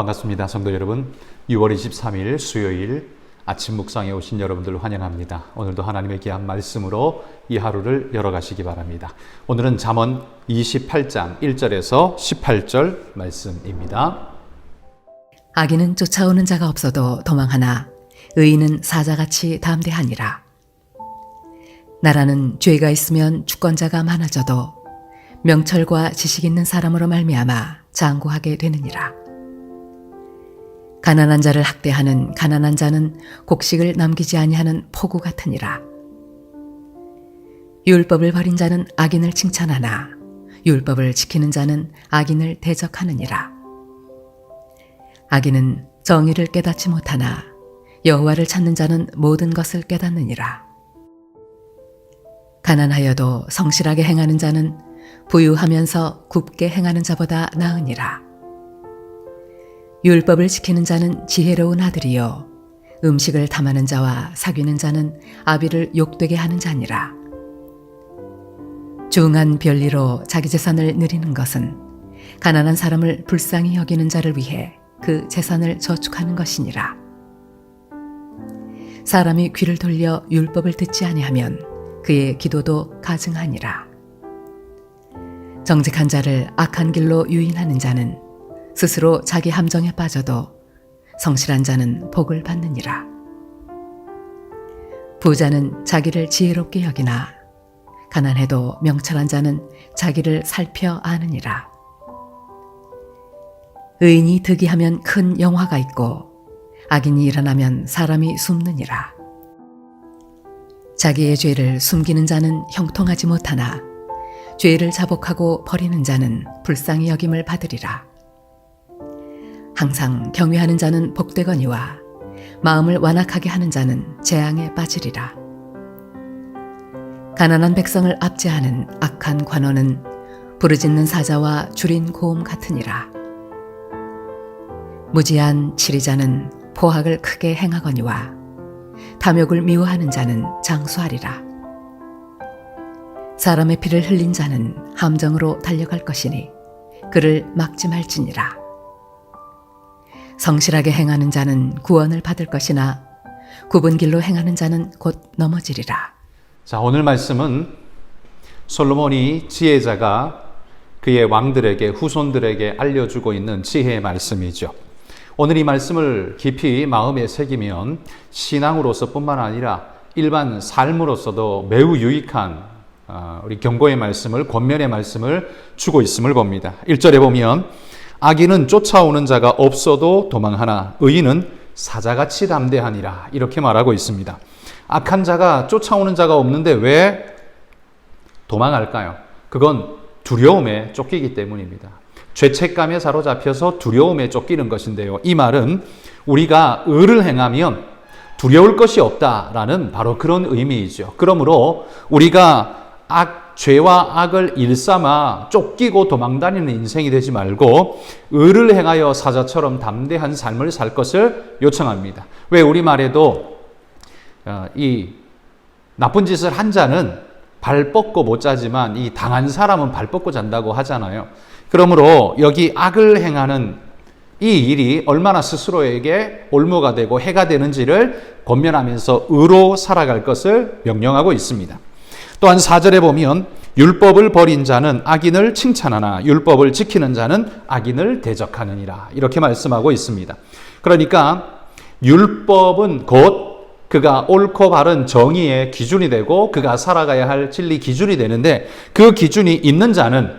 반갑습니다. 성도 여러분. 6월 23일 수요일 아침 묵상에 오신 여러분들 환영합니다. 오늘도 하나님의 귀한 말씀으로 이 하루를 열어가시기 바랍니다. 오늘은 잠언 28장 1절에서 18절 말씀입니다. 악인은 쫓아오는 자가 없어도 도망하나 의인은 사자같이 담대하니라. 나라는 죄가 있으면 주권자가 많아져도 명철과 지식 있는 사람으로 말미암아 장구하게 되느니라. 가난한 자를 학대하는 가난한 자는 곡식을 남기지 아니하는 포구 같으니라. 율법을 버린 자는 악인을 칭찬하나 율법을 지키는 자는 악인을 대적하느니라. 악인은 정의를 깨닫지 못하나 여호와를 찾는 자는 모든 것을 깨닫느니라. 가난하여도 성실하게 행하는 자는 부유하면서 굽게 행하는 자보다 나으니라. 율법을 지키는 자는 지혜로운 아들이요 음식을 탐하는 자와 사귀는 자는 아비를 욕되게 하는 자니라. 중한 별리로 자기 재산을 누리는 것은 가난한 사람을 불쌍히 여기는 자를 위해 그 재산을 저축하는 것이니라. 사람이 귀를 돌려 율법을 듣지 아니하면 그의 기도도 가증하니라. 정직한 자를 악한 길로 유인하는 자는 스스로 자기 함정에 빠져도 성실한 자는 복을 받느니라. 부자는 자기를 지혜롭게 여기나 가난해도 명철한 자는 자기를 살펴 아느니라. 의인이 득이하면 큰 영화가 있고 악인이 일어나면 사람이 숨느니라. 자기의 죄를 숨기는 자는 형통하지 못하나 죄를 자복하고 버리는 자는 불쌍히 여김을 받으리라. 항상 경외하는 자는 복되거니와 마음을 완악하게 하는 자는 재앙에 빠지리라. 가난한 백성을 압제하는 악한 관원은 부르짖는 사자와 줄인 고음 같으니라. 무지한 치리자는 포학을 크게 행하거니와 탐욕을 미워하는 자는 장수하리라. 사람의 피를 흘린 자는 함정으로 달려갈 것이니 그를 막지 말지니라. 성실하게 행하는 자는 구원을 받을 것이나 굽은 길로 행하는 자는 곧 넘어지리라. 자, 오늘 말씀은 솔로몬이 지혜자가 그의 왕들에게 후손들에게 알려주고 있는 지혜의 말씀이죠. 오늘 이 말씀을 깊이 마음에 새기면 신앙으로서뿐만 아니라 일반 삶으로서도 매우 유익한 어, 우리 경고의 말씀을 권면의 말씀을 주고 있음을 봅니다. 1절에 보면 악인은 쫓아오는 자가 없어도 도망하나 의인은 사자같이 담대하니라 이렇게 말하고 있습니다. 악한 자가 쫓아오는 자가 없는데 왜 도망할까요? 그건 두려움에 쫓기기 때문입니다. 죄책감에 사로잡혀서 두려움에 쫓기는 것인데요. 이 말은 우리가 의를 행하면 두려울 것이 없다라는 바로 그런 의미이죠. 그러므로 우리가 악, 죄와 악을 일삼아 쫓기고 도망다니는 인생이 되지 말고 의를 행하여 사자처럼 담대한 삶을 살 것을 요청합니다. 왜 우리말에도 어, 이 나쁜 짓을 한 자는 발 뻗고 못 자지만 이 당한 사람은 발 뻗고 잔다고 하잖아요. 그러므로 여기 악을 행하는 이 일이 얼마나 스스로에게 올무가 되고 해가 되는지를 권면하면서 의로 살아갈 것을 명령하고 있습니다. 또한 4절에 보면 율법을 버린 자는 악인을 칭찬하나 율법을 지키는 자는 악인을 대적하느니라. 이렇게 말씀하고 있습니다. 그러니까 율법은 곧 그가 옳고 바른 정의의 기준이 되고 그가 살아가야 할 진리 기준이 되는데 그 기준이 있는 자는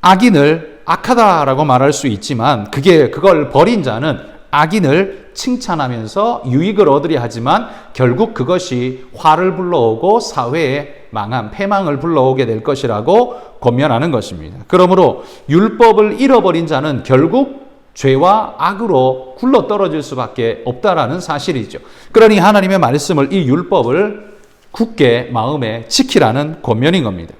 악인을 악하다라고 말할 수 있지만 그게 그걸 버린 자는 악인을 칭찬하면서 유익을 얻으려 하지만 결국 그것이 화를 불러오고 사회에 망함, 패망을 불러오게 될 것이라고 권면하는 것입니다. 그러므로 율법을 잃어버린 자는 결국 죄와 악으로 굴러 떨어질 수밖에 없다라는 사실이죠. 그러니 하나님의 말씀을 이 율법을 굳게 마음에 지키라는 권면인 겁니다.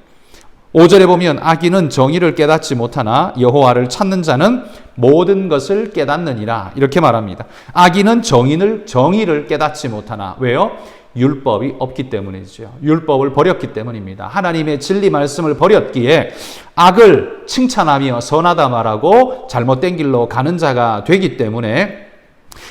5절에 보면 악인은 정의를 깨닫지 못하나 여호와를 찾는 자는 모든 것을 깨닫느니라 이렇게 말합니다. 악인은 정의를 정의를 깨닫지 못하나 왜요? 율법이 없기 때문이죠. 율법을 버렸기 때문입니다. 하나님의 진리 말씀을 버렸기에 악을 칭찬하며 선하다 말하고 잘못된 길로 가는 자가 되기 때문에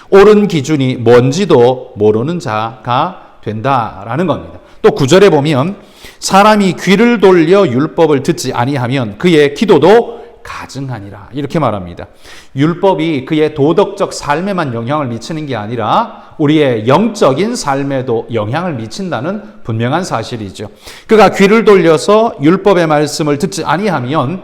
옳은 기준이 뭔지도 모르는 자가 된다라는 겁니다. 또 구절에 보면 사람이 귀를 돌려 율법을 듣지 아니하면 그의 기도도 가증하니라 이렇게 말합니다. 율법이 그의 도덕적 삶에만 영향을 미치는 게 아니라 우리의 영적인 삶에도 영향을 미친다는 분명한 사실이죠. 그가 귀를 돌려서 율법의 말씀을 듣지 아니하면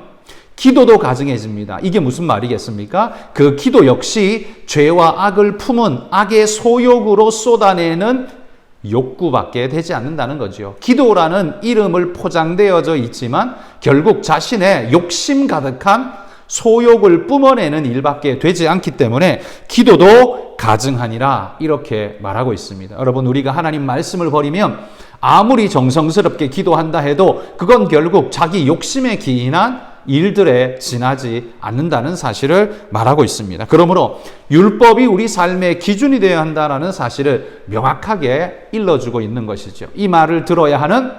기도도 가증해집니다. 이게 무슨 말이겠습니까? 그 기도 역시 죄와 악을 품은 악의 소욕으로 쏟아내는 욕구밖에 되지 않는다는 거죠. 기도라는 이름을 포장되어져 있지만 결국 자신의 욕심 가득한 소욕을 뿜어내는 일밖에 되지 않기 때문에 기도도 가증하니라 이렇게 말하고 있습니다. 여러분 우리가 하나님 말씀을 버리면 아무리 정성스럽게 기도한다 해도 그건 결국 자기 욕심에 기인한 일들에 지나지 않는다는 사실을 말하고 있습니다. 그러므로 율법이 우리 삶의 기준이 되어야 한다는 사실을 명확하게 일러주고 있는 것이죠. 이 말을 들어야 하는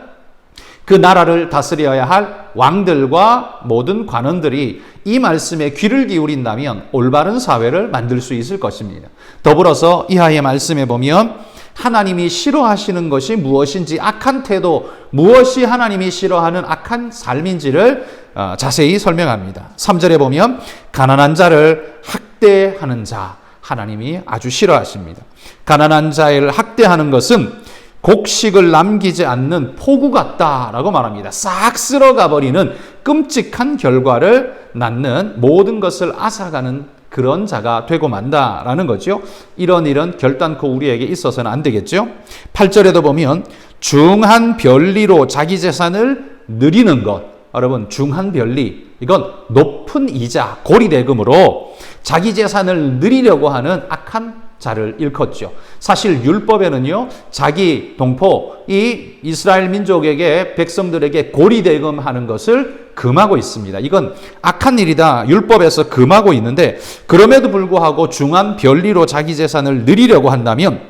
그 나라를 다스려야 할 왕들과 모든 관원들이 이 말씀에 귀를 기울인다면 올바른 사회를 만들 수 있을 것입니다. 더불어서 이하의 말씀에 보면 하나님이 싫어하시는 것이 무엇인지 악한 태도, 무엇이 하나님이 싫어하는 악한 삶인지를 어, 자세히 설명합니다. 3절에 보면 가난한 자를 학대하는 자, 하나님이 아주 싫어하십니다. 가난한 자를 학대하는 것은 곡식을 남기지 않는 포구 같다라고 말합니다. 싹 쓸어가 버리는 끔찍한 결과를 낳는 모든 것을 앗아가는 그런 자가 되고 만다라는 거죠. 이런 일은 결단코 우리에게 있어서는 안 되겠죠. 8절에도 보면 중한 별리로 자기 재산을 늘리는 것. 여러분 중한 별리 이건 높은 이자 고리대금으로 자기 재산을 늘리려고 하는 악한 자를 일컫죠. 사실 율법에는요, 자기 동포, 이 이스라엘 민족에게, 백성들에게 고리대금 하는 것을 금하고 있습니다. 이건 악한 일이다. 율법에서 금하고 있는데, 그럼에도 불구하고 중한 별리로 자기 재산을 늘리려고 한다면,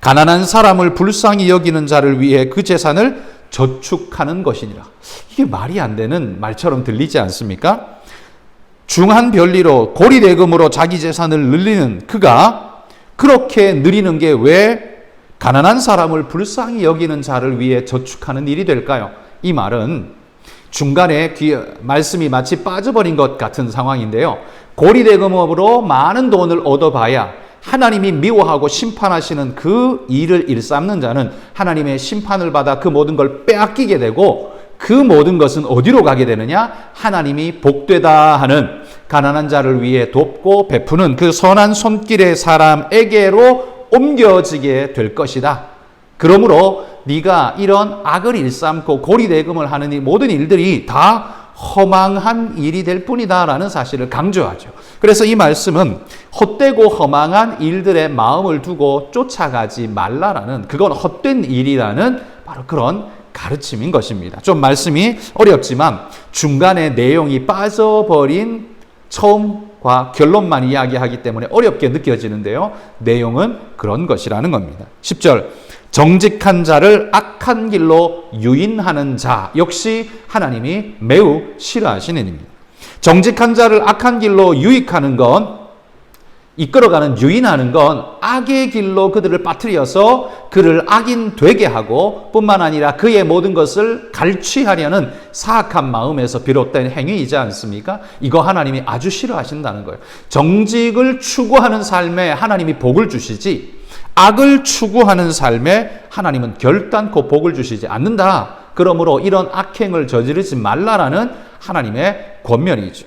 가난한 사람을 불쌍히 여기는 자를 위해 그 재산을 저축하는 것이니라. 이게 말이 안 되는 말처럼 들리지 않습니까? 중한 별리로 고리대금으로 자기 재산을 늘리는 그가 그렇게 늘리는 게 왜 가난한 사람을 불쌍히 여기는 자를 위해 저축하는 일이 될까요? 이 말은 중간에 귀, 말씀이 마치 빠져버린 것 같은 상황인데요. 고리대금으로 많은 돈을 얻어봐야 하나님이 미워하고 심판하시는 그 일을 일삼는 자는 하나님의 심판을 받아 그 모든 걸 빼앗기게 되고 그 모든 것은 어디로 가게 되느냐? 하나님이 복되다 하는 가난한 자를 위해 돕고 베푸는 그 선한 손길의 사람에게로 옮겨지게 될 것이다. 그러므로 네가 이런 악을 일삼고 고리대금을 하는 이 모든 일들이 다 허망한 일이 될 뿐이다라는 사실을 강조하죠. 그래서 이 말씀은 헛되고 허망한 일들의 마음을 두고 쫓아가지 말라라는 그건 헛된 일이라는 바로 그런 가르침인 것입니다. 좀 말씀이 어렵지만 중간에 내용이 빠져버린 처음과 결론만 이야기하기 때문에 어렵게 느껴지는데요. 내용은 그런 것이라는 겁니다. 10절. 정직한 자를 악한 길로 유인하는 자 역시 하나님이 매우 싫어하시는 일입니다. 정직한 자를 악한 길로 유익하는 건 이끌어가는 유인하는 건 악의 길로 그들을 빠뜨려서 그를 악인 되게 하고 뿐만 아니라 그의 모든 것을 갈취하려는 사악한 마음에서 비롯된 행위이지 않습니까? 이거 하나님이 아주 싫어하신다는 거예요. 정직을 추구하는 삶에 하나님이 복을 주시지 악을 추구하는 삶에 하나님은 결단코 복을 주시지 않는다. 그러므로 이런 악행을 저지르지 말라라는 하나님의 권면이죠.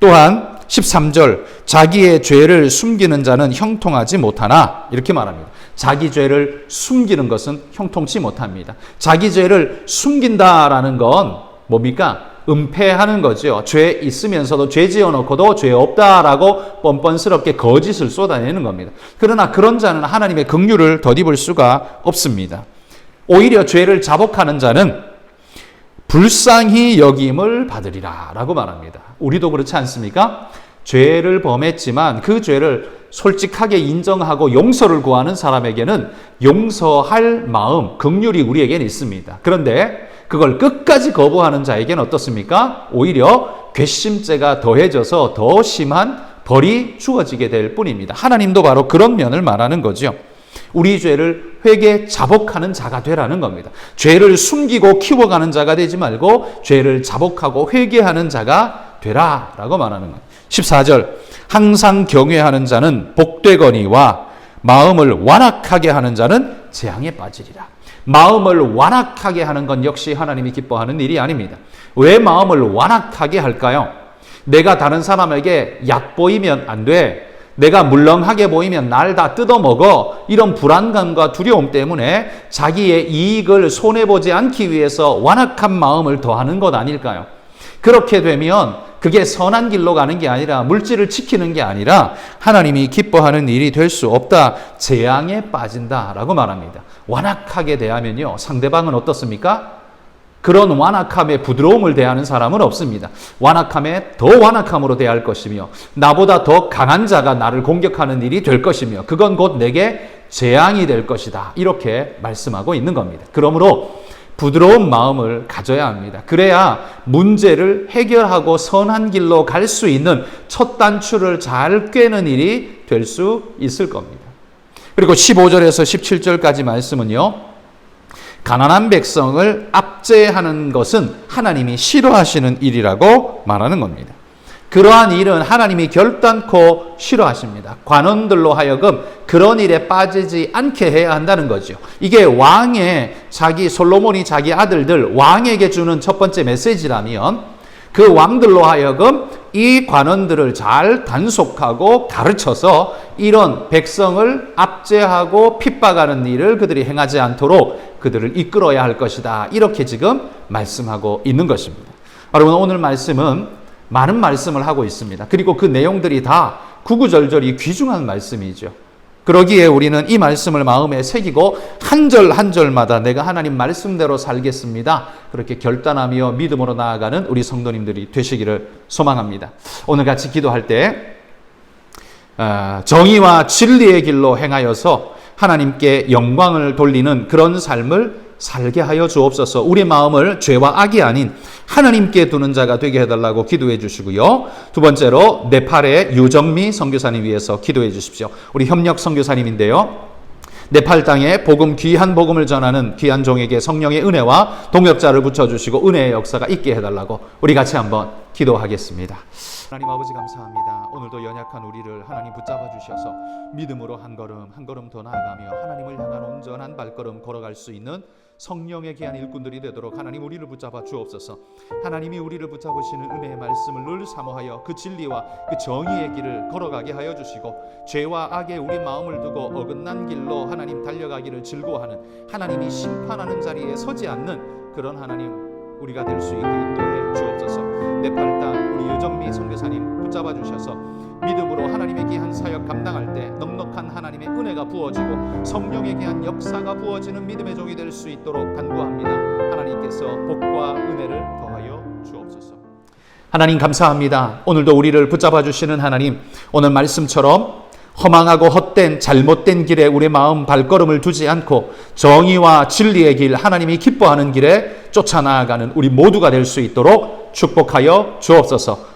또한 13절 자기의 죄를 숨기는 자는 형통하지 못하나 이렇게 말합니다. 자기 죄를 숨기는 것은 형통치 못합니다. 자기 죄를 숨긴다라는 건 뭡니까? 은폐하는 거죠. 죄 있으면서도 죄 지어 놓고도 죄 없다라고 뻔뻔스럽게 거짓을 쏟아내는 겁니다. 그러나 그런 자는 하나님의 긍휼을 덧입을 수가 없습니다. 오히려 죄를 자복하는 자는 불쌍히 여김을 받으리라 라고 말합니다. 우리도 그렇지 않습니까? 죄를 범했지만 그 죄를 솔직하게 인정하고 용서를 구하는 사람에게는 용서할 마음, 긍휼이 우리에게는 있습니다. 그런데 그걸 끝까지 거부하는 자에게는 어떻습니까? 오히려 괘씸죄가 더해져서 더 심한 벌이 주어지게 될 뿐입니다. 하나님도 바로 그런 면을 말하는 거죠. 우리 죄를 회개 자복하는 자가 되라는 겁니다. 죄를 숨기고 키워가는 자가 되지 말고 죄를 자복하고 회개하는 자가 되라라고 말하는 거예요. 14절 항상 경외하는 자는 복되거니와 마음을 완악하게 하는 자는 재앙에 빠지리라. 마음을 완악하게 하는 건 역시 하나님이 기뻐하는 일이 아닙니다. 왜 마음을 완악하게 할까요? 내가 다른 사람에게 얕보이면 안 돼. 내가 물렁하게 보이면 날 다 뜯어먹어. 이런 불안감과 두려움 때문에 자기의 이익을 손해보지 않기 위해서 완악한 마음을 더하는 것 아닐까요? 그렇게 되면 그게 선한 길로 가는 게 아니라 물질을 지키는 게 아니라 하나님이 기뻐하는 일이 될 수 없다. 재앙에 빠진다라고 말합니다. 완악하게 대하면요. 상대방은 어떻습니까? 그런 완악함에 부드러움을 대하는 사람은 없습니다. 완악함에 더 완악함으로 대할 것이며 나보다 더 강한 자가 나를 공격하는 일이 될 것이며 그건 곧 내게 재앙이 될 것이다. 이렇게 말씀하고 있는 겁니다. 그러므로 부드러운 마음을 가져야 합니다. 그래야 문제를 해결하고 선한 길로 갈 수 있는 첫 단추를 잘 꿰는 일이 될 수 있을 겁니다. 그리고 15절에서 17절까지 말씀은요. 가난한 백성을 압제하는 것은 하나님이 싫어하시는 일이라고 말하는 겁니다. 그러한 일은 하나님이 결단코 싫어하십니다. 관원들로 하여금 그런 일에 빠지지 않게 해야 한다는 거죠. 이게 왕의 자기 솔로몬이 자기 아들들 왕에게 주는 첫 번째 메시지라면 그 왕들로 하여금 이 관원들을 잘 단속하고 가르쳐서 이런 백성을 압제하고 핍박하는 일을 그들이 행하지 않도록 그들을 이끌어야 할 것이다. 이렇게 지금 말씀하고 있는 것입니다. 여러분 오늘 말씀은 많은 말씀을 하고 있습니다. 그리고 그 내용들이 다 구구절절이 귀중한 말씀이죠. 그러기에 우리는 이 말씀을 마음에 새기고 한 절 한 절마다 내가 하나님 말씀대로 살겠습니다. 그렇게 결단하며 믿음으로 나아가는 우리 성도님들이 되시기를 소망합니다. 오늘 같이 기도할 때 아, 정의와 진리의 길로 행하여서 하나님께 영광을 돌리는 그런 삶을 살게 하여 주옵소서. 우리 마음을 죄와 악이 아닌 하나님께 두는 자가 되게 해달라고 기도해 주시고요. 두 번째로 네팔의 유정미 선교사님 위해서 기도해 주십시오. 우리 협력 선교사님인데요. 네팔 땅에 복음 귀한 복음을 전하는 귀한 종에게 성령의 은혜와 동역자를 붙여 주시고 은혜의 역사가 있게 해 달라고 우리 같이 한번 기도하겠습니다. 하나님 아버지 감사합니다. 오늘도 연약한 우리를 하나님 붙잡아 주셔서 믿음으로 한 걸음 한 걸음 더 나아가며 하나님을 향한 온전한 발걸음 걸어갈 수 있는 성령의 귀한 일꾼들이 되도록 하나님 우리를 붙잡아 주옵소서. 하나님이 우리를 붙잡으시는 은혜의 말씀을 늘 사모하여 그 진리와 그 정의의 길을 걸어가게 하여 주시고 죄와 악에 우리 마음을 두고 어긋난 길로 하나님 달려가기를 즐거워하는 하나님이 심판하는 자리에 서지 않는 그런 하나님 우리가 될 수 있게 인도해 주옵소서. 네팔 땅 유정미 선교사님 붙잡아 주셔서 믿음으로 하나님의 귀한 사역 감당할 때 넉넉한 하나님의 은혜가 부어지고 성령의 귀한 역사가 부어지는 믿음의 종이 될 수 있도록 간구합니다. 하나님께서 복과 은혜를 더하여 주옵소서. 하나님 감사합니다. 오늘도 우리를 붙잡아 주시는 하나님, 오늘 말씀처럼 허망하고 헛된 잘못된 길에 우리 마음 발걸음을 두지 않고 정의와 진리의 길, 하나님이 기뻐하는 길에 쫓아 나아가는 우리 모두가 될 수 있도록 축복하여 주옵소서.